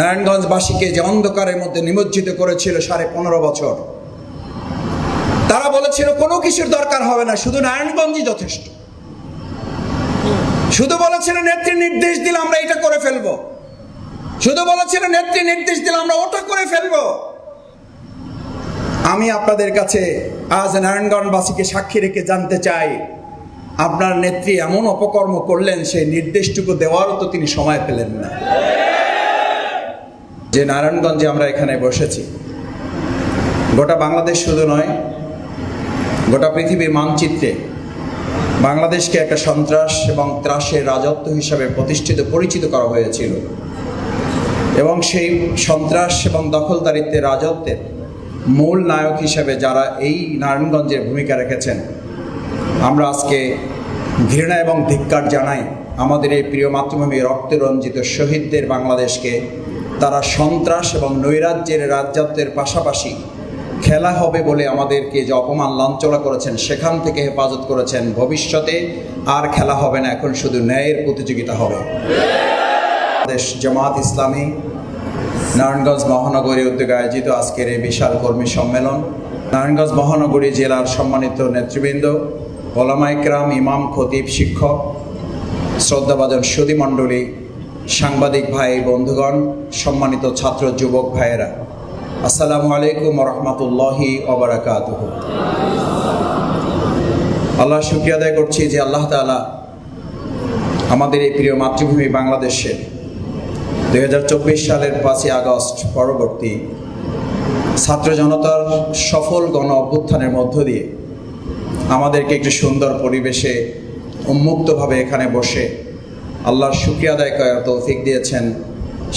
নারায়ণগঞ্জবাসীকে যে অন্ধকারের মধ্যে নিমজ্জিত করেছিল সাড়ে পনেরো বছর, তারা বলেছিল, কোনো কিছুর দরকার হবে না, শুধু নারায়ণগঞ্জই যথেষ্ট। শুধু বলেছিল, নেত্রী নির্দেশ দিলে আমরা এটা করে ফেলব। শুধু বলেছিল, নেত্রী নির্দেশ দিলে আমরা ওটা করে ফেলব। আমি আপনাদের কাছে আজ নারায়ণগঞ্জবাসীকে সাক্ষী রেখে জানতে চাই, আপনার নেত্রী এমন অপকর্ম করলেন, সেই নির্দেশটুকু দেওয়ারও তো তিনি সময় পেলেন না। যে নারায়ণগঞ্জে আমরা এখানে বসেছি। গোটা বাংলাদেশ শুধু নয়, গোটা পৃথিবীর মানচিত্রে বাংলাদেশকে একটা সন্ত্রাস এবং ত্রাসের রাজত্ব হিসাবে প্রতিষ্ঠিত, পরিচিত করা হয়েছিল। এবং সেই সন্ত্রাস এবং দখলদারিত্বের রাজত্বের মূল নায়ক হিসাবে যারা এই নারায়ণগঞ্জের ভূমিকা রেখেছেন, আমরা আজকে ঘৃণা এবং ধিক্কার জানাই আমাদের এই প্রিয় মাতৃভূমি রক্তে রঞ্জিত শহীদদের বাংলাদেশকে তারা সন্ত্রাস এবং নৈরাজ্যের রাজ্যাত্বের পাশাপাশি খেলা হবে বলে আমাদেরকে যে অপমান লাঞ্ছনা করেছেন, সেখান থেকে হেফাজত করেছেন, ভবিষ্যতে আর খেলা হবে না, এখন শুধু ন্যায়ের প্রতিযোগিতা হবে। দেশ জামাত ইসলামী, নারায়ণগঞ্জ মহানগরী উদ্যোগে আয়োজিত আজকের এই বিশাল কর্মী সম্মেলন। নারায়ণগঞ্জ মহানগরী জেলার সম্মানিত নেতৃবৃন্দ ওলামাইকরাম ইমাম, খতিব, শিক্ষক, শ্রদ্ধাভাজন সুদী মণ্ডলী সাংবাদিক ভাই, বন্ধুগণ, সম্মানিত ছাত্র, যুবক ভাইয়েরা, আসসালামু আলাইকুম রহমতুল্লাহি ওবরাকাত আল্লাহ শুক্রিয়া আদায় করছি যে আল্লাহ তাআলা আমাদের এই প্রিয় মাতৃভূমি বাংলাদেশে দু হাজার চব্বিশ সালের পাঁচই আগস্ট পরবর্তী ছাত্র জনতার সফল গণ অভ্যুত্থানের মধ্য দিয়ে আমাদেরকে একটি সুন্দর পরিবেশে উন্মুক্তভাবে এখানে বসে আল্লাহর শুক্রিয়া আদায় করার তৌফিক দিয়েছেন।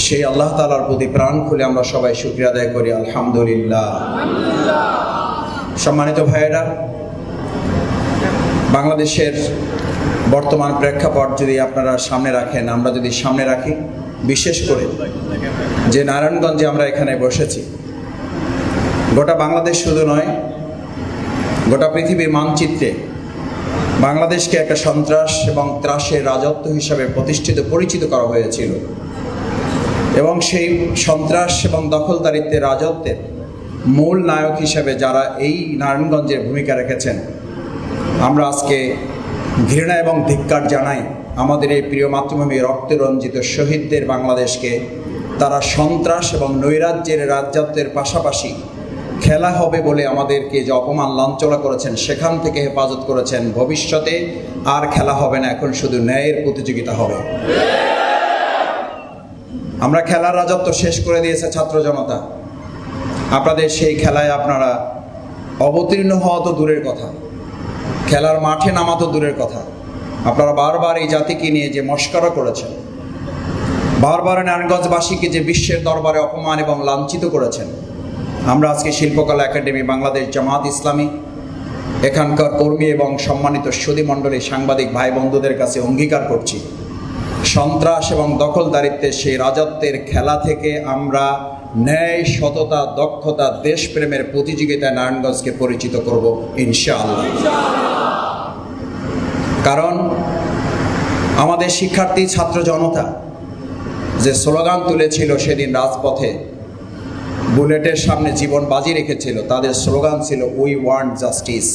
সেই আল্লাহ তালার প্রতি প্রাণ খুলে আমরা সবাই শুক্রিয়া আদায় করি, আলহামদুলিল্লাহ। সম্মানিত ভাইয়েরা, বাংলাদেশের বর্তমান প্রেক্ষাপট যদি আপনারা সামনে রাখেন, আমরা যদি সামনে রাখি, বিশেষ করে যে নারায়ণগঞ্জে আমরা এখানে বসেছি, গোটা বাংলাদেশ শুধু নয়, গোটা পৃথিবীর মানচিত্রে বাংলাদেশকে একটা সন্ত্রাস এবং ত্রাসের রাজত্ব হিসাবে প্রতিষ্ঠিত, পরিচিত করা হয়েছিল। এবং সেই সন্ত্রাস এবং দখলদারিত্বের রাজত্বের মূল নায়ক হিসাবে যারা এই নারায়ণগঞ্জের ভূমিকা রেখেছেন, আমরা আজকে ঘৃণা এবং ধিক্কার জানাই আমাদের এই প্রিয় মাতৃভূমি রক্তে রঞ্জিত শহীদদের বাংলাদেশকে। তারা সন্ত্রাস এবং নৈরাজ্যের রাজ্যাত্বের পাশাপাশি খেলা হবে বলে আমাদেরকে যে অপমান লাঞ্ছনা করেছেন, সেখান থেকে হেফাজত করেছেন ভবিষ্যতে, আর খেলা হবে না, এখন শুধু ন্যায়ের প্রতিযোগিতা হবে। আমরা খেলার রাজত্ব শেষ করে দিয়েছে ছাত্র জনতা। আপনাদের সেই খেলায় আপনারা অবতীর্ণ হওয়া তো দূরের কথা। খেলার মাঠে নামা তো দূরের কথা। আপনারা বারবার এই জাতিকে নিয়ে যে মস্করা করেছেন, বারবার নারায়ণগঞ্জবাসীকে যে বিশ্বের দরবারে অপমান এবং লাঞ্ছিত করেছেন আমরা আজকে শিল্পকলা একাডেমি বাংলাদেশ জামাত ইসলামী, এখানকার কর্মী এবং সম্মানিত সুদী মণ্ডলী সাংবাদিক ভাই বন্ধুদের কাছে অঙ্গীকার করছি। সন্ত্রাস এবং দখলদারিত্বের সেই রাজত্বের খেলা থেকে আমরা ন্যায়, সততা, দক্ষতা, দেশপ্রেমের প্রতিযোগিতায় নারায়ণগঞ্জকে পরিচিত করব ইনশাআল্লাহ। কারণ আমাদের শিক্ষার্থী ছাত্র জনতা যে স্লোগান তুলেছিল সেদিন রাজপথে বুলেটের সামনে জীবন বাজি রেখেছিল, তাদের স্লোগান ছিল উই ওয়ান্ট জাস্টিস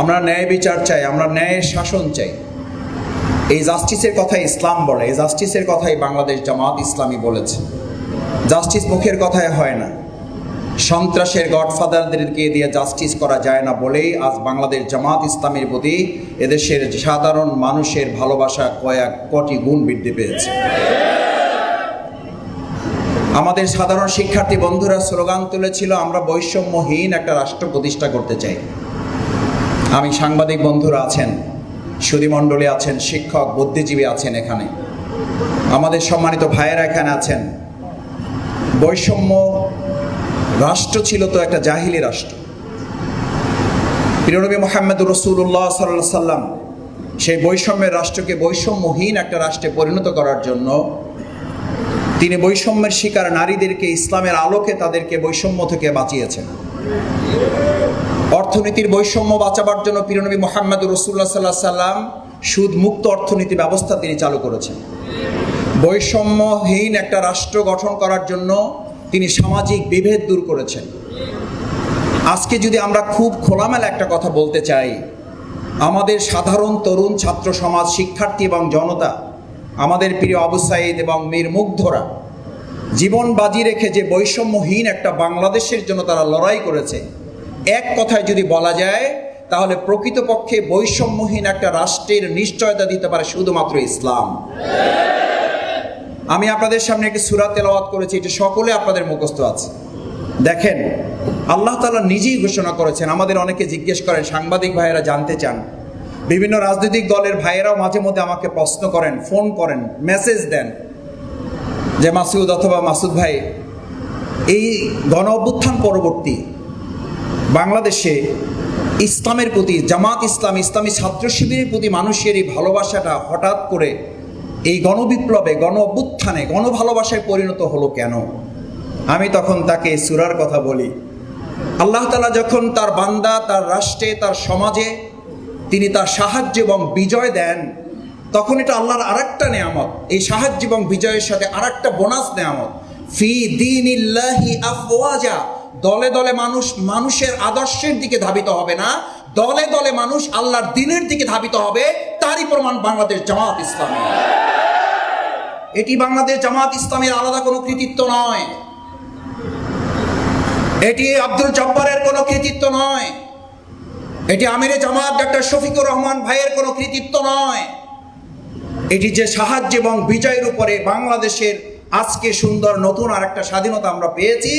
আমরা ন্যায় বিচার চাই, আমরা ন্যায়ের শাসন চাই। এই জাস্টিসের কথাই ইসলাম বলে, এই জাস্টিসের কথাই বাংলাদেশ জামাত ইসলামী বলেছে। জাস্টিস মুখের কথায় হয় না। সন্ত্রাসের গডফাদারদেরকে দিয়ে জাস্টিস করা যায় না বলেই আজ বাংলাদেশ জামাত ইসলামের প্রতি এদেশের সাধারণ মানুষের ভালোবাসা কয়েক কোটি গুণ বৃদ্ধি পেয়েছে। আমাদের সাধারণ শিক্ষার্থী বন্ধুরা স্লোগান তুলেছিল, আমরা বৈষম্যহীন একটা রাষ্ট্র প্রতিষ্ঠা করতে চাই। আমি সাংবাদিক বন্ধুরা আছেন সুদীমণ্ডলী আছেন, শিক্ষক, বুদ্ধিজীবী আছেন এখানে। আমাদের সম্মানিত ভাইয়েরা এখানে আছেন। বৈষম্য রাষ্ট্র ছিল তো একটা জাহিলি রাষ্ট্র। প্রিয়নবী মোহাম্মদ রসুল্লাহ সাল্লাহ সাল্লাম সেই বৈষম্যের রাষ্ট্রকে বৈষম্যহীন একটা রাষ্ট্রে পরিণত করার জন্য তিনি বৈষম্যের শিকার নারীদেরকে ইসলামের আলোকে তাদেরকে বৈষম্য থেকে বাঁচিয়েছেন। অর্থনীতির বৈষম্য বাঁচাবার জন্য প্রিয়নবী মোহাম্মদ রসুল্লাহ সাল্লাহ সাল্লাম সুদ মুক্ত অর্থনীতি ব্যবস্থা তিনি চালু করেছেন। বৈষম্যহীন একটা রাষ্ট্র গঠন করার জন্য তিনি সামাজিক বিভেদ দূর করেছেন। আজকে যদি আমরা খুব খোলামেলা একটা কথা বলতে চাই, আমাদের সাধারণ তরুণ, ছাত্র সমাজ, শিক্ষার্থী এবং জনতা আমাদের প্রিয় আবু সাইদ এবং মীর মুগ্ধরা জীবন বাজি রেখে যে বৈষম্যহীন একটা বাংলাদেশের জন্য তারা লড়াই করেছে, এক কথায় যদি বলা যায়, তাহলে প্রকৃতপক্ষে বৈষম্যহীন একটা রাষ্ট্রের নিশ্চয়তা দিতে পারে শুধুমাত্র ইসলাম। আমি আপনাদের সামনে একটি সুরা তেলাওয়াত করেছি, এটি সকলে আপনাদের মুখস্থ আছে। দেখেন, আল্লাহ তাআলা নিজেই ঘোষণা করেছেন, আমাদের অনেকে জিজ্ঞেস করেন, সাংবাদিক ভাইয়েরা জানতে চান বিভিন্ন রাজনৈতিক দলের ভাইয়েরাও মাঝে মধ্যে আমাকে প্রশ্ন করেন, ফোন করেন মেসেজ দেন যে, মাসুদ অথবা মাসুদ ভাই, এই গণ অভ্যুত্থান পরবর্তী বাংলাদেশে ইসলামের প্রতি, জামাত ইসলাম, ইসলামী ছাত্র শিবিরের প্রতি মানুষের এই ভালোবাসাটা হঠাৎ করে এই গণবিপ্লবে, গণ অভ্যুত্থানে, গণ ভালোবাসায় পরিণত হলো কেন? আমি তখন তাকে সুরার কথা বলি। আল্লাহ তালা যখন তার বান্দা, তার রাষ্ট্রে, তার সমাজে তিনি তার সাহায্য এবং বিজয় দেন। তখন এটা আল্লাহর আরেকটা নেয়ামত। এই সাহায্য এবং বিজয়ের সাথে আরেকটা বোনাস নেয়ামত। ফি দিন আফওয়াজা। দলে দলে মানুষ মানুষের আদর্শের দিকে ধাবিত হবে না। দলে দলে মানুষ আল্লাহর দিনের দিকে ধাবিত হবে, তারই প্রমাণ বাংলাদেশ জামাত ইসলামী। এটি বাংলাদেশ জামাত ইসলামের আলাদা কোনো কৃতিত্ব নয়। এটি আব্দুল জব্বারের কোনো কৃতিত্ব নয়। এটি আমিরে জামাত ডাক্তার শফিকুর রহমান ভাইয়ের কোনো কৃতিত্ব নয়। এটি যে সাহায্য এবং বিজয়ের উপরে বাংলাদেশের আজকে সুন্দর নতুন আরেকটা স্বাধীনতা আমরা পেয়েছি,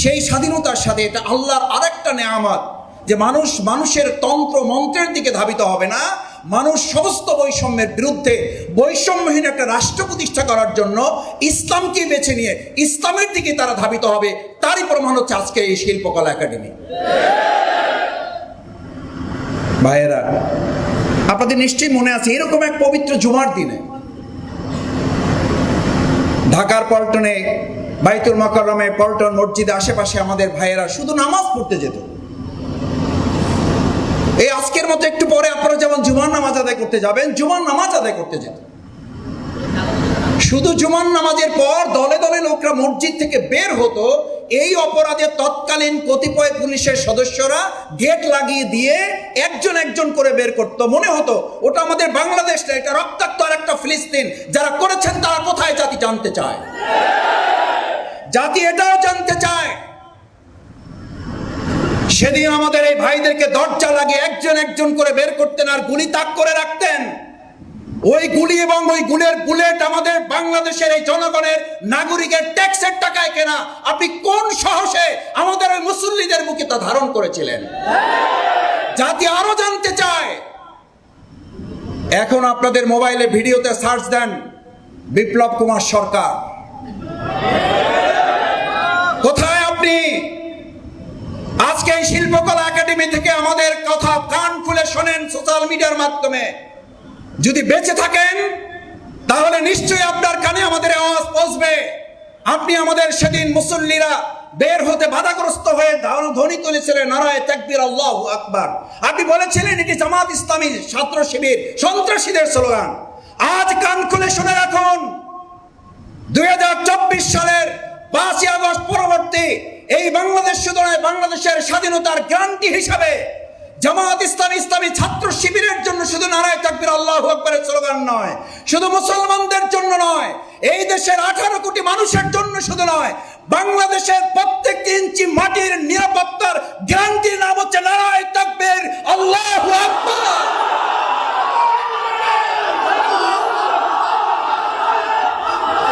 সেই স্বাধীনতার সাথে এটা আল্লাহর আরেকটা নেয়ামত যে মানুষ মানুষের তন্ত্র মন্ত্রের দিকে ধাবিত হবে না। মানুষ সমস্ত বৈষম্যের বিরুদ্ধে বৈষম্যহীন একটা রাষ্ট্র প্রতিষ্ঠা করার জন্য ইসলামকে বেছে নিয়ে ইসলামের দিকে তারা ধাবিত হবে, তারই প্রমাণ হচ্ছে আজকে এই শিল্পকলা একাডেমি। ভাইয়েরা, আপনাদের নিশ্চয়ই মনে আছে, এরকম এক পবিত্র জুমার দিনে ঢাকার পল্টনে বাইতুল মকরমে পল্টন মসজিদে আশেপাশে আমাদের ভাইয়েরা শুধু নামাজ পড়তে যেত। এই আজকের মতো একটু পরে আপনারা যেমন জুমার নামাজ আদায় করতে যাবেন, জুমার নামাজ আদায় করতে যেত। শুধু জুমার নামাজের পর দলে দলে লোকরা মসজিদ থেকে বের হতো এই অপরাধে তৎকালীন কতিপয় পুলিশের সদস্যরা গেট লাগিয়ে দিয়ে একজন একজন করে বের করতো। মনে হতো, ওটা আমাদের বাংলাদেশ না, এটা রক্তাক্ত আর একটা ফিলিস্তিন। যারা করেছেন তারা কোথায় জাতি জানতে চায়? জাতি এটাও জানতে চায়। সেদিন আমাদের এই ভাইদেরকে দরজা লাগিয়ে একজন একজন করে বের করতেন আর গুলি তাক করে রাখতেন। ওই গুলি এবং ওই গুলের বুলেট আমাদের বাংলাদেশের এই জনগণের নাগরিকের ট্যাক্সের টাকায় কেনা। আপনি কোন সাহসে আমাদের ওই মুসল্লিদের মুখে তা ধারণ করেছিলেন? জাতি আরও জানতে চায়। এখন আপনাদের মোবাইলে ভিডিওতে সার্চ দেন বিপ্লব কুমার সরকার। কোথায় আপনি? আজকে এই শিল্পকলা একাডেমি থেকে আমাদের কথা কান খুলে শোনেন সোশ্যাল মিডিয়ার মাধ্যমে। যদি বেঁচে থাকেন, তাহলে নিশ্চয়ই আপনার কানে আমাদের আওয়াজ পৌঁছবে। আপনি আমাদের সেদিন মুসল্লিরা বের হতে বাধাগ্রস্ত হয়ে ধ্বনি তুলেছিলেন, নারায় তাকবীর, আল্লাহ আকবার। আপনি বলেছিলেন, এটি জামাত ইসলামী ছাত্র শিবির, সন্ত্রাসীদের স্লোগান। আজ কান খুলে শুনে রাখুন, দুই হাজার চব্বিশ সালের পাঁচই আগস্ট পরবর্তী এই বাংলাদেশ শুধু বাংলাদেশের স্বাধীনতার গ্যারান্টি হিসাবে জামাত ইসলাম ইসলামী ছাত্র শিবিরের জন্য শুধু নারায় তাকবির আল্লাহ আকবরের স্লোগান নয়, শুধু মুসলমানদের জন্য নয়, এই দেশের আঠারো কোটি মানুষের জন্য শুধু নয়, বাংলাদেশের প্রত্যেক ইঞ্চি মাটির নিরাপত্তার গ্যারান্টির নাম হচ্ছে নারায় তাকবির আল্লাহ আকবর।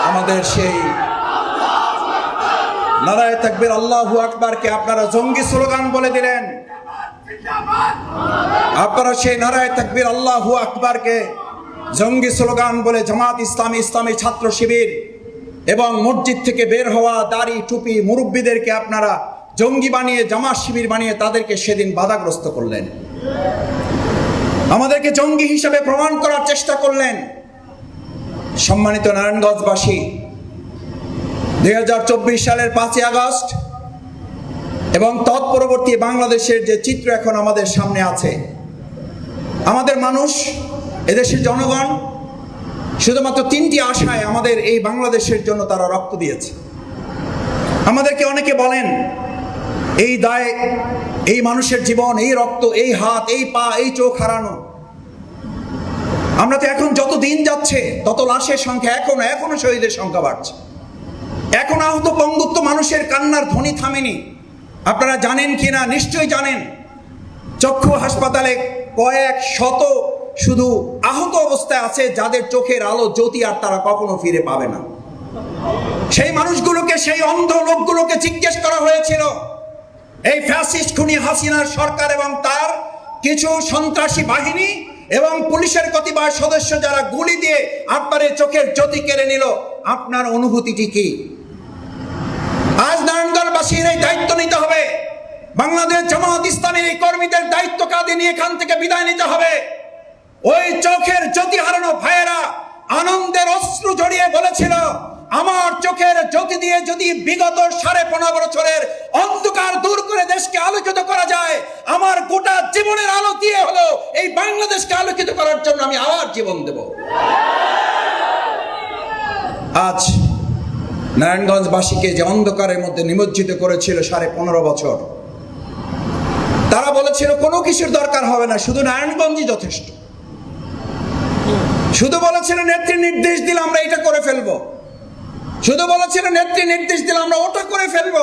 আমাদের সেই নারায় তাকবির আল্লাহু আকবরকে আপনারা জঙ্গি স্লোগান বলে দিলেন। আপনারা সেই নারায় তাকবির আল্লাহু আকবারকে জঙ্গি স্লোগান বলে জামাত ইসলামী ইসলামী ছাত্র শিবির এবং মসজিদ থেকে বের হওয়া দাড়ি, টুপি মুরব্বীদেরকে আপনারা জঙ্গি বানিয়ে, জামাত শিবির বানিয়ে তাদেরকে সেদিন বাধাগ্রস্ত করলেন। আমাদেরকে জঙ্গি হিসাবে প্রমাণ করার চেষ্টা করলেন। সম্মানিত নারায়ণগঞ্জবাসী, দুই হাজার চব্বিশ সালের পাঁচই আগস্ট এবং তৎপরবর্তী বাংলাদেশের যে চিত্র এখন আমাদের সামনে আছে, আমাদের মানুষ, এদেশের জনগণ, শুধুমাত্র তিনটি আশায় আমাদের এই বাংলাদেশের জন্য তারা রক্ত দিয়েছে। আমাদেরকে অনেকে বলেন, এই দায়, এই মানুষের জীবন, এই রক্ত, এই হাত, এই পা, এই চোখ হারানো। আমরা তো এখন যত দিন যাচ্ছে, তত লাশের সংখ্যা এখনও এখনও শহীদের সংখ্যা বাড়ছে। এখন আহত পঙ্গুত্ব মানুষের কান্নার ধ্বনি থামেনি। আপনারা জানেন কি না নিশ্চয়ই জানেন। চক্ষু হাসপাতালে কয়েক শত শুধু আহত অবস্থায় আছে যাদের চোখের আলো জ্যোতি আর তারা কখনো ফিরে পাবে না। সেই মানুষগুলোকে, সেই অন্ধ লোকগুলোকে জিজ্ঞেস করা হয়েছিল, এই ফ্যাসিস্ট খুনি হাসিনার সরকার এবং তার কিছু সন্ত্রাসী বাহিনী এবং পুলিশের কতিপয় সদস্য যারা গুলি দিয়ে আপনার চোখের জ্যোতি কেড়ে নিল, আপনার অনুভূতিটি কি? নারায়ণগঞ্জবাসীর এই দায়িত্ব নিতে হবে। বাংলাদেশ জামাত ইসলামের এই কর্মীদের দায়িত্ব কাঁধে নিয়ে এখান থেকে বিদায় নিতে হবে। ওই চোখের জ্যোতি হারানো ভাইয়েরা আনন্দের অশ্রু জড়িয়ে বলেছিল, আমার চোখের জ্যোতি দিয়ে যদি বিগত সাড়ে পনেরো বছরের অন্ধকার দূর করে দেশকে আলোকিত করা যায়, আমার গোটা জীবনের আলো দিয়ে হলো এই বাংলাদেশকে আলোকিত করার জন্য আমি আবার জীবন দেব। আজ নারায়ণগঞ্জবাসীকে যে অন্ধকারের মধ্যে নিমজ্জিত করেছিল সাড়ে পনেরো বছর, তারা বলেছিল, কোনো কিছুর দরকার হবে না, শুধু নারায়ণগঞ্জই যথেষ্ট। শুধু বলেছিল, নেত্রী নির্দেশ দিলে আমরা এটা করে ফেলব। শুধু বলেছিল, নেত্রী নির্দেশ দিলে আমরা ওটা করে ফেলব।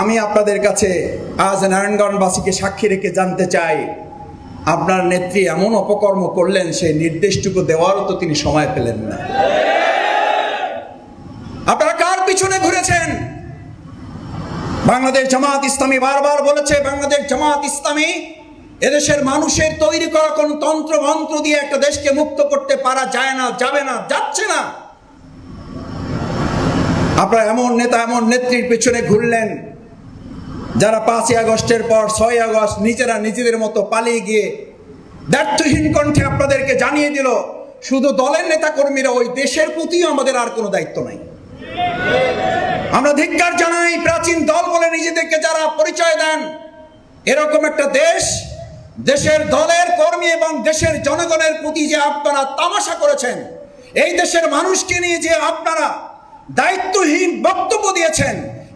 আমি আপনাদের কাছে আজ নারায়ণগঞ্জবাসীকে সাক্ষী রেখে জানতে চাই, আপনার নেত্রী এমন অপকর্ম করলেন, সেই নির্দেশটুকু দেওয়ারও তো তিনি সময় পেলেন না আপনারা কার ঘুরেছেন বাংলাদেশ জামাত ইসলামী বারবার বলেছে, বাংলাদেশ জামাত ইসলামী এদেশের মানুষের তৈরি করা কোন তন্ত্র মন্ত্র দিয়ে একটা দেশকে মুক্ত করতে পারা যায় না, যাবে না, যাচ্ছে না। আপনারা এমন নেতা, এমন নেত্রীর পিছনে ঘুরলেন, যারা পাঁচই আগস্টের পর ছয় আগস্ট নিজেরা নিজেদের মতো পালিয়ে গিয়ে দায়িত্বহীন কণ্ঠে আপনাদেরকে জানিয়ে দিল, শুধু দলের নেতা কর্মীরা ওই দেশের প্রতিও আমাদের আর কোনো দায়িত্ব নাই। আমরা ধিক্কার জানাই, প্রাচীন দল বলে নিজেদেরকে যারা পরিচয় দেন। এরকম একটা দেশ, দেশের দলের কর্মী এবং দেশের জনগণের প্রতি যে আপনারা তামাশা করেছেন, এই দেশের মানুষকে নিয়ে যে আপনারা দায়িত্বহীন বক্তব্য দিয়েছেন,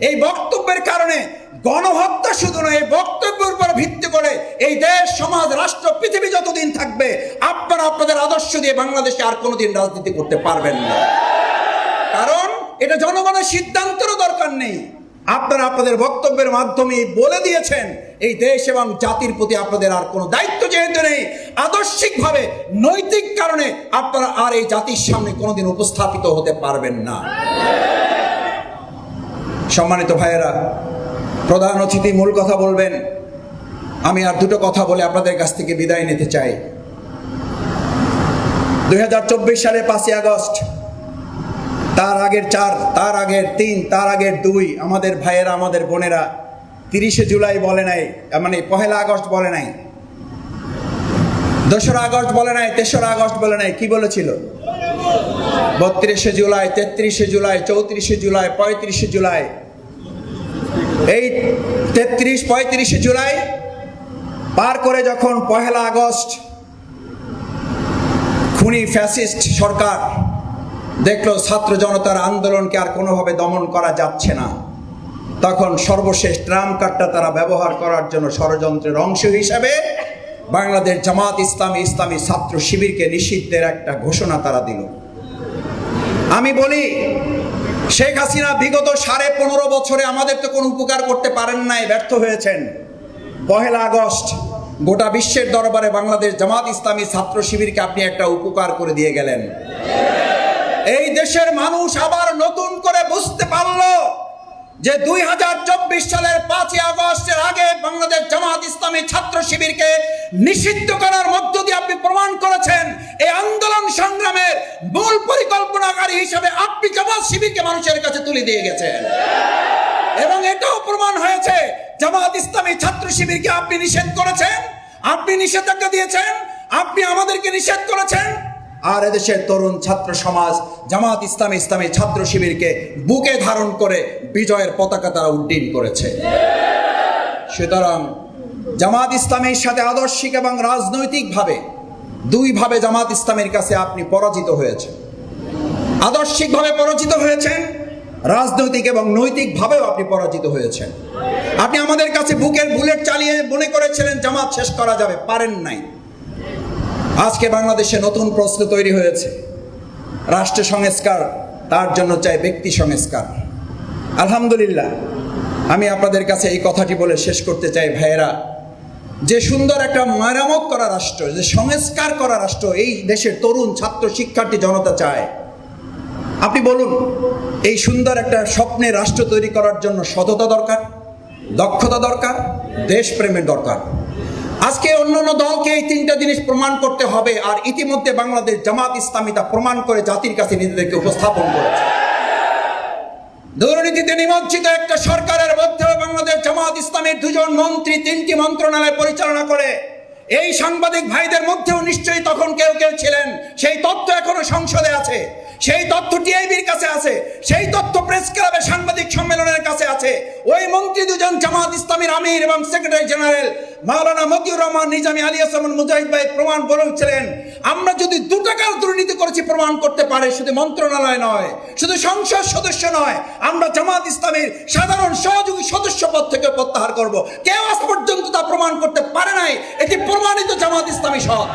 এই বক্তব্যের কারণে গণহত্যা শুধু নয়, এই বক্তব্যের উপর ভিত্তি করে এই দেশ, সমাজ, রাষ্ট্র, পৃথিবী যতদিন থাকবে, আপনারা আপনাদের আদর্শ দিয়ে বাংলাদেশে আর কোনোদিন রাজনীতি করতে পারবেন না। কারণ এটা জনগণের সিদ্ধান্তেরও দরকার নেই। আপনারা আপনাদের বক্তব্যের মাধ্যমে বলে দিয়েছেন, এই দেশ এবং জাতির প্রতি আপনাদের আর কোনো দায়িত্ব যেহেতু নেই, আদর্শিকভাবে, নৈতিক কারণে আপনারা আর এই জাতির সামনে কোনোদিন উপস্থাপিত হতে পারবেন না। সম্মানিত ভাইয়েরা, প্রধান অতিথি মূল কথা বলবেন। আমি আর দুটো কথা বলে আপনাদের কাছ থেকে বিদায় নিতে চাই। দুই সালে পাঁচই আগস্ট তার আগের চার, তার আগের তিন, তার আগের দুই, আমাদের ভাইয়েরা, আমাদের বোনেরা তিরিশে জুলাই বলে নাই মানে পহেলা আগস্ট বলে নাই, দোসরা আগস্ট বলে নাই, তেসরা আগস্ট বলে নাই, কি বলেছিল? বত্রিশে জুলাই, তেত্রিশে জুলাই, চৌত্রিশে জুলাই, পঁয়ত্রিশে জুলাই, এই তেত্রিশ, পঁয়ত্রিশে জুলাই পার করে যখন পহেলা আগস্ট খুনি ফ্যাসিস্ট সরকার দেখল ছাত্র জনতার আন্দোলনকে আর কোনোভাবে দমন করা যাচ্ছে না। তখন সর্বশেষ ট্রাম কার্ডটা তারা ব্যবহার করার জন্য ষড়যন্ত্রের অংশ হিসাবে বাংলাদেশ জামাত ইসলামী ইসলামী ছাত্র শিবিরকে নিষিদ্ধের একটা ঘোষণা তারা দিল। আমি বলি, শেখ হাসিনা বিগত সাড়ে পনেরো বছরে আমাদের তো কোনো উপকার করতে পারেন নাই, ব্যর্থ হয়েছেন। পহেলা আগস্ট, গোটা বিশ্বের দরবারে বাংলাদেশ জামাত ইসলামী ছাত্র শিবিরকে আপনি একটা উপকার করে দিয়ে গেলেন। এই দেশের মানুষ আবার নতুন করে বুঝতে পারল যে দুই হাজার চব্বিশ সালের পাঁচই আগস্টের আগে বাংলাদেশ জামাত ইসলামী ছাত্র শিবিরকে নিষিদ্ধ করার মধ্য দিয়ে আপনি প্রমাণ করেছেন, এই আন্দোলন সংগ্রামের মূল পরিকল্পনাকারী হিসেবে আপনি জামাত শিবিরকে মানুষের কাছে তুলে দিয়ে গেছেন। এবং এটাও প্রমাণ হয়েছে, জামাত ইসলামী ছাত্র শিবিরকে আপনি নিষেধ করেছেন, আপনি নিষেধাজ্ঞা দিয়েছেন, আপনি আমাদেরকে নিষেধ করেছেন আর এদেশের তরুণ ছাত্র সমাজ, জামাত ইসলাম ইসলামী ছাত্র শিবিরকে বুকে ধারণ করে বিজয়ের পতাকা তারা উড্ডীন করেছে। সুতরাং জামাত ইসলামের সাথে আদর্শিক এবং রাজনৈতিকভাবে দুইভাবে জামাত ইসলামের কাছে আপনি পরাজিত হয়েছেন। আদর্শিকভাবে পরাজিত হয়েছেন, রাজনৈতিক এবং নৈতিকভাবেও আপনি পরাজিত হয়েছেন। আপনি আমাদের কাছে বুকের বুলেট চালিয়ে মনে করেছিলেন, জামাত শেষ করা যাবে। পারেন নাই। আজকে বাংলাদেশে নতুন প্রশ্ন তৈরি হয়েছে। রাষ্ট্র সংস্কার, তার জন্য চাই ব্যক্তি সংস্কার। আলহামদুলিল্লাহ, আমি আপনাদের কাছে এই কথাটি বলে শেষ করতে চাই, ভাইয়েরা। যে সুন্দর একটা মেরামত করা রাষ্ট্র, যে সংস্কার করা রাষ্ট্র এই দেশের তরুণ ছাত্র শিক্ষার্থী জনতা চায়। আপনি বলুন, এই সুন্দর একটা স্বপ্নে রাষ্ট্র তৈরি করার জন্য সততা দরকার, দক্ষতা দরকার, দেশপ্রেমের দরকার? আজকে অন্যান্য দলকে এই তিনটা জিনিস প্রমাণ করতে হবে, আর ইতিমধ্যে বাংলাদেশ জামাত ইসলামী তা প্রমাণ করে জাতির কাছে নিজেদেরকে উপস্থাপন করেছে। দুর্নীতিতে নিমজ্জিত একটা সরকারের মধ্যে বাংলাদেশ জামাত ইসলামের দুজন মন্ত্রী তিনটি মন্ত্রণালয় পরিচালনা করে। এই সাংবাদিক ভাইদের মধ্যেও নিশ্চয়ই তখন কেউ কেউ ছিলেন, সেই তথ্য এখনও সংসদে আছে। সেই তথ্য টিআইবির কাছে আছে, সেই তথ্য প্রেস ক্লাবে সাংবাদিক সম্মেলনের কাছে আছে। ওই মন্ত্রী দুজন জামাত ইসলামীর আমির এবং সেক্রেটারি জেনারেল মাওলানা মতিউর রহমান, নিজামী আলী আসমান, মুজাহিদ ভাই প্রমাণ বলেছিলেন আমরা যদি দু টাকার দুর্নীতি করেছি, প্রমাণ করতে পারে, শুধু মন্ত্রণালয় নয়, শুধু সংসদ সদস্য নয়, আমরা জামাত ইসলামের সাধারণ সহযোগী সদস্য পদ থেকে প্রত্যাহার করব। কেউ আজ পর্যন্ত তা প্রমাণ করতে পারে নাই। এটি প্রমাণিত জামাত ইসলামী সৎ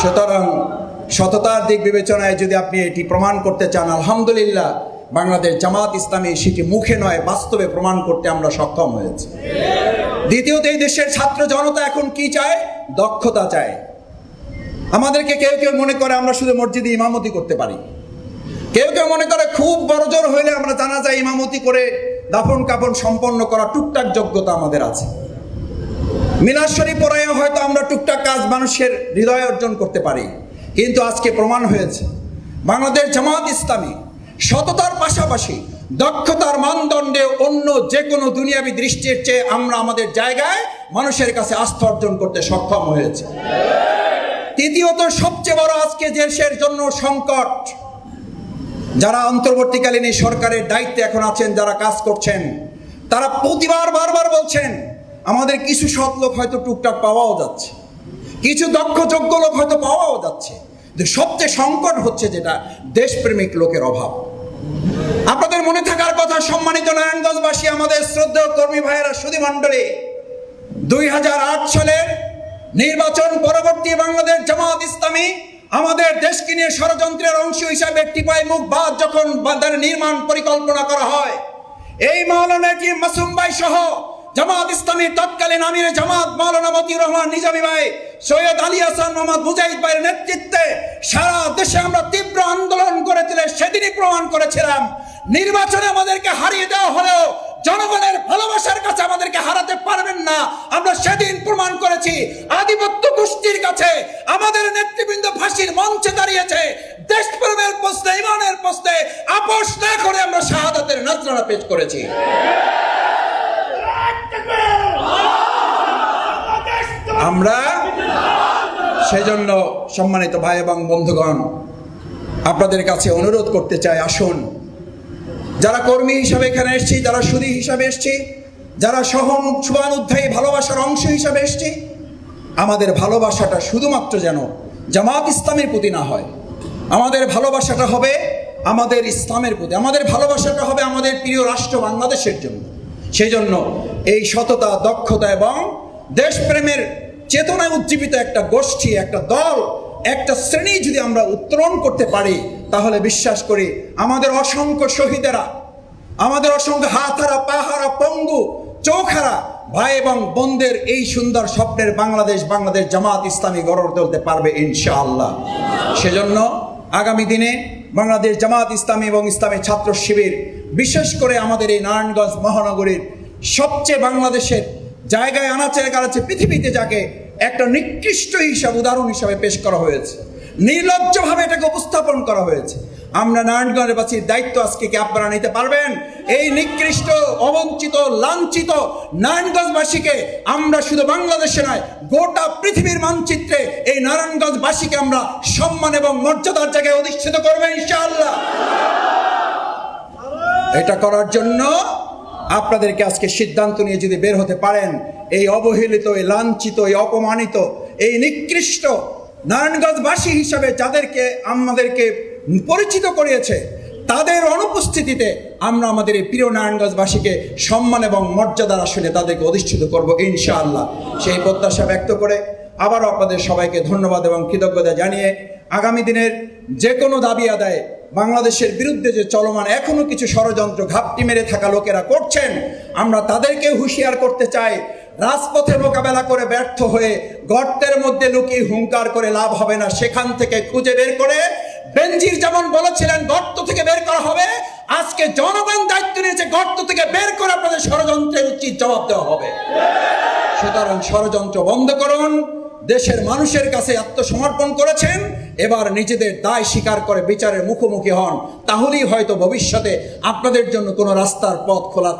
সুতরাং সততার দিক বিবেচনায় যদি আপনি এটি প্রমাণ করতে চান, আলহামদুলিল্লাহ, বাংলাদেশ জামাত ইসলামী সেটি মুখে নয়, বাস্তবে প্রমাণ করতে আমরা সক্ষম হয়েছি। দ্বিতীয়ত, এই দেশের ছাত্র জনতা এখন কি চায়? দক্ষতা চায়। আমাদেরকে কেউ কেউ মনে করে আমরা শুধু মসজিদে ইমামতি করতে পারি। কেউ কেউ মনে করে খুব বড় জোর হইলে আমরা জানা যায় ইমামতি করে দাফন কাফন সম্পন্ন করা টুকটাক যোগ্যতা আমাদের আছে। মিলাদ শরীফ হয়তো আমরা টুকটাক কাজ মানুষের হৃদয় অর্জন করতে পারি। কিন্তু আজকে প্রমাণ হয়েছে, বাংলাদেশ জামাত ইসলামী সততার পাশাপাশি দক্ষতার মানদণ্ডে অন্য যে কোনো দুনিয়াবী দৃষ্টির চেয়ে আমরা আমাদের জায়গায় মানুষের কাছে আস্থা অর্জন করতে সক্ষম হয়েছে। তৃতীয়ত, সবচেয়ে বড় আজকে দেশের জন্য সংকট। যারা অন্তর্বর্তীকালীন এই সরকারের দায়িত্বে এখন আছেন, যারা কাজ করছেন, তারা প্রতিবার বারবার বলছেন আমাদের কিছু সৎ লোক হয়তো টুকটাক পাওয়াও যাচ্ছে। কিছু দক্ষ, যোগ্য লোক হয়তো পাওয়াও যাচ্ছে। সবচেয়ে সংকট হচ্ছে যেটা দেশপ্রেমিক লোকের অভাব। আপনাদের মনে থাকার কথা, সম্মানিত নারায়ণগঞ্জবাসী, আমাদের শ্রদ্ধেয় কর্মী ভাইয়েরা, সুধী মণ্ডলী, দুই হাজার আট সালের নির্বাচন পরবর্তী বাংলাদেশ জামাত ইসলামী আমাদের দেশকে নিয়ে ষড়যন্ত্রের অংশ হিসাবে টিপাই মুখ বাদ যখন নির্মাণ পরিকল্পনা করা হয়। এই মাওলানা কি মাসুম ভাই সহ জামাত ইসলামীর তৎকালীন আমির জামাত মাওলানা মতিউর রহমান নিজামী ভাই, সৈয়দ আলী হাসান মোহাম্মদ মুজাহিদ ভাইয়ের নেতৃত্বে সারা দেশে আমরা তীব্র আন্দোলন করেছিলে, সেদিনই প্রমাণ করেছিলাম। নির্বাচনে আমাদেরকে হারিয়ে দেওয়া হলেও জনগণের ভালোবাসার কাছে আমাদেরকে হারাতে পারবেন না। আমরা সেদিন প্রমাণ করেছি, আধিপত্য গোষ্ঠীর কাছে আমাদের নেতৃবৃন্দ ফাঁসির মঞ্চে দাঁড়িয়েছে। দেশপ্রেমের প্রশ্নে, ইমানের প্রশ্নে, আপোষ না করে আমরা শাহাদাতের নজরানা পেশ করেছি। আমরা সেজন্য সম্মানিত ভাই এবং বন্ধুগণ, আপনাদের কাছে অনুরোধ করতে চাই, আসুন। যারা কর্মী হিসাবে এখানে এসছি, যারা সুদী হিসাবে এসছি, যারা সহন সুবান উদ্ধায়ী ভালোবাসার অংশ হিসাবে এসছি, আমাদের ভালোবাসাটা শুধুমাত্র যেন জামাত ইসলামের প্রতি না হয়। আমাদের ভালোবাসাটা হবে আমাদের ইসলামের প্রতি। আমাদের ভালোবাসাটা হবে আমাদের প্রিয় রাষ্ট্র বাংলাদেশের জন্য। সেই জন্য এই সততা, দক্ষতা এবং দেশপ্রেমের চেতনায় উজ্জীবিত একটা গোষ্ঠী, একটা দল, একটা শ্রেণি যদি আমরা উত্তরণ করতে পারি, তাহলে বিশ্বাস করি আমাদের অসংখ্য শহীদেরা, আমাদের অসংখ্য হাতহারা পাহারা, পঙ্গু, চোখারা, ভাই এবং বোনদের এই সুন্দর স্বপ্নের বাংলাদেশ বাংলাদেশ জামাত ইসলামী গড়ে তুলতে পারবে ইনশাআল্লাহ। সেজন্য আগামী দিনে বাংলাদেশ জামাত ইসলামী এবং ইসলামী ছাত্র শিবির, বিশেষ করে আমাদের এই নারায়ণগঞ্জ মহানগরীর সবচেয়ে বাংলাদেশের জায়গায় আনাচে গানাচে পৃথিবীতে যাকে একটা নিকৃষ্ট হিসাব, উদাহরণ হিসাবে পেশ করা হয়েছে। নির্লজ্জভাবে এটাকে উপস্থাপন করা হয়েছে। আমরা নারায়ণগঞ্জের বাসীর দায়িত্ব আজকে কি আপনারা নিতে পারবেন? এই নিকৃষ্ট, অবঞ্চিত, লাঞ্ছিত নারায়ণগঞ্জবাসীকে আমরা শুধু বাংলাদেশে নয়, গোটা পৃথিবীর মানচিত্রে এই নারায়ণগঞ্জবাসীকে আমরা সম্মান এবং মর্যাদার জায়গায় অধিষ্ঠিত করব ইনশাআল্লাহ। এটা করার জন্য আপনাদেরকে আজকে সিদ্ধান্ত নিয়ে যদি বের হতে পারেন, এই অবহেলিত, এই লাঞ্ছিত, এই অপমানিত, এই নিকৃষ্ট নারায়ণগঞ্জবাসী হিসাবে যাদেরকে আমাদেরকে পরিচিত করিয়েছে, তাদের অনুপস্থিতিতে আমরা আমাদের এই প্রিয় নারায়ণগঞ্জবাসীকে সম্মান এবং মর্যাদার আসলে তাদেরকে অধিষ্ঠিত করব ইনশাআল্লাহ। সেই প্রত্যাশা ব্যক্ত করে আবারও আপনাদের সবাইকে ধন্যবাদ এবং কৃতজ্ঞতা জানিয়ে আগামী দিনের যে কোনো দাবি আদায় বাংলাদেশের বিরুদ্ধে যে চলমান এখনও কিছু ষড়যন্ত্র ঘাপটি মেরে থাকা লোকেরা করছেন, আমরা তাদেরকে হুঁশিয়ার করতে চাই। রাজপথে মোকাবেলা করে ব্যর্থ হয়ে গর্তের মধ্যে লুকিয়ে হুঙ্কার করে লাভ হবে না। সেখান থেকে খুঁজে বের করে বেনজির যেমন বলেছিলেন, গর্ত থেকে বের করা হবে। আজকে জনগণ দায়িত্ব নিয়েছে গর্ত থেকে বের করে আপনাদের ষড়যন্ত্রের উচিত জবাব দেওয়া হবে। সুতরাং ষড়যন্ত্র বন্ধ করুন। দেশের মানুষের কাছে আত্মসমর্পণ করেছেন, এবার নিজেদের দায় স্বীকার করে বিচারের মুখোমুখি হন। তাহলেই হয়তো ভবিষ্যতে আপনাদের জন্য কোনো রাস্তার পথ খোলা